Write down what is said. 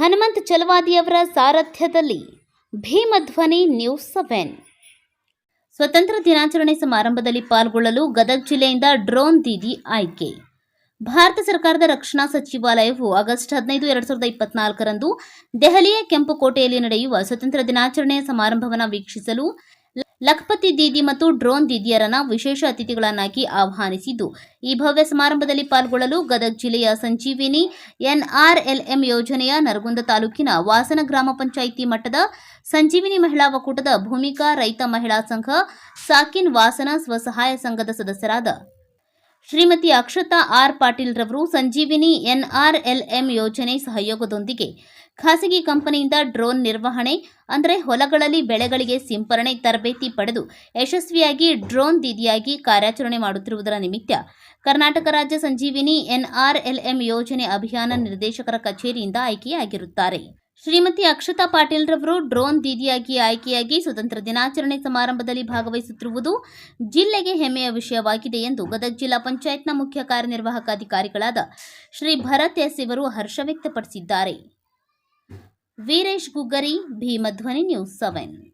ಹನುಮಂತ್ ಚಲವಾದಿಯವರ ಸಾರಥ್ಯದಲ್ಲಿ ಭೀಮಧ್ವನಿ news seven. ಸ್ವತಂತ್ರ ದಿನಾಚರಣೆ ಸಮಾರಂಭದಲ್ಲಿ ಪಾಲ್ಗೊಳ್ಳಲು ಗದಗ ಜಿಲ್ಲೆಯಿಂದ ಡ್ರೋನ್ ದೀದಿ ಆಯ್ಕೆ. ಭಾರತ ಸರ್ಕಾರದ ರಕ್ಷಣಾ ಸಚಿವಾಲಯವು ಆಗಸ್ಟ್ ಹದಿನೈದು, ಎರಡ್ ಸಾವಿರದ ಇಪ್ಪತ್ನಾಲ್ಕರಂದು ದೆಹಲಿಯ ಕೆಂಪುಕೋಟೆಯಲ್ಲಿ ನಡೆಯುವ ಸ್ವತಂತ್ರ ದಿನಾಚರಣೆಯ ಸಮಾರಂಭವನ್ನು ವೀಕ್ಷಿಸಲು ಲಖಪತಿ ದೀದಿ ಮತ್ತು ಡ್ರೋನ್ ದೀದಿಯರನ್ನ ವಿಶೇಷ ಅತಿಥಿಗಳನ್ನಾಗಿ ಆಹ್ವಾನಿಸಿದ್ದು. ಈ ಭವ್ಯ ಸಮಾರಂಭದಲ್ಲಿ ಪಾಲ್ಗೊಳ್ಳಲು ಗದಗ ಜಿಲ್ಲೆಯ ಸಂಜೀವಿನಿ ಎನ್ಆರ್ಎಲ್ಎಂ ಯೋಜನೆಯ ನರಗುಂದ ತಾಲೂಕಿನ ವಾಸನ ಗ್ರಾಮ ಪಂಚಾಯಿತಿ ಮಟ್ಟದ ಸಂಜೀವಿನಿ ಮಹಿಳಾ ಒಕ್ಕೂಟದ ಭೂಮಿಕಾ ರೈತ ಮಹಿಳಾ ಸಂಘ ಸಾಕಿನ್ ವಾಸನ ಸ್ವಸಹಾಯ ಸಂಘದ ಸದಸ್ಯರಾದ ಶ್ರೀಮತಿ ಅಕ್ಷತಾ ಆರ್ ಪಾಟೀಲ್ ರವರು ಸಂಜೀವಿನಿ ಎನ್ಆರ್ಎಲ್ಎಂ ಯೋಜನೆ ಸಹಯೋಗದೊಂದಿಗೆ ಖಾಸಗಿ ಕಂಪನಿಯಿಂದ ಡ್ರೋನ್ ನಿರ್ವಹಣೆ, ಅಂದರೆ ಹೊಲಗಳಲ್ಲಿ ಬೆಳೆಗಳಿಗೆ ಸಿಂಪರಣೆ ತರಬೇತಿ ಪಡೆದು ಯಶಸ್ವಿಯಾಗಿ ಡ್ರೋನ್ ದೀದಿಯಾಗಿ ಕಾರ್ಯಾಚರಣೆ ಮಾಡುತ್ತಿರುವುದರ ನಿಮಿತ್ತ ಕರ್ನಾಟಕ ರಾಜ್ಯ ಸಂಜೀವಿನಿ ಎನ್ಆರ್ಎಲ್ಎಂ ಯೋಜನೆ ಅಭಿಯಾನ ನಿರ್ದೇಶಕರ ಕಚೇರಿಯಿಂದ ಆಯ್ಕೆಯಾಗಿರುತ್ತಾರೆ. ಶ್ರೀಮತಿ ಅಕ್ಷತಾ ಪಾಟೀಲ್ ರವರು ಡ್ರೋನ್ ದೀದಿಯಾಗಿ ಆಯ್ಕೆಯಾಗಿ ಸ್ವತಂತ್ರ ದಿನಾಚರಣೆ ಸಮಾರಂಭದಲ್ಲಿ ಭಾಗವಹಿಸುತ್ತಿರುವುದು ಜಿಲ್ಲೆಗೆ ಹೆಮ್ಮೆಯ ವಿಷಯವಾಗಿದೆ ಎಂದು ಗದಗ ಜಿಲ್ಲಾ ಪಂಚಾಯತ್ನ ಮುಖ್ಯ ಕಾರ್ಯನಿರ್ವಾಹಕ ಅಧಿಕಾರಿಗಳಾದ ಶ್ರೀ ಭರತ್ ಎಸ್ ಇವರು ಹರ್ಷ ವ್ಯಕ್ತಪಡಿಸಿದ್ದಾರೆ. Veeresh Guggari, Bhimadhwani news seven.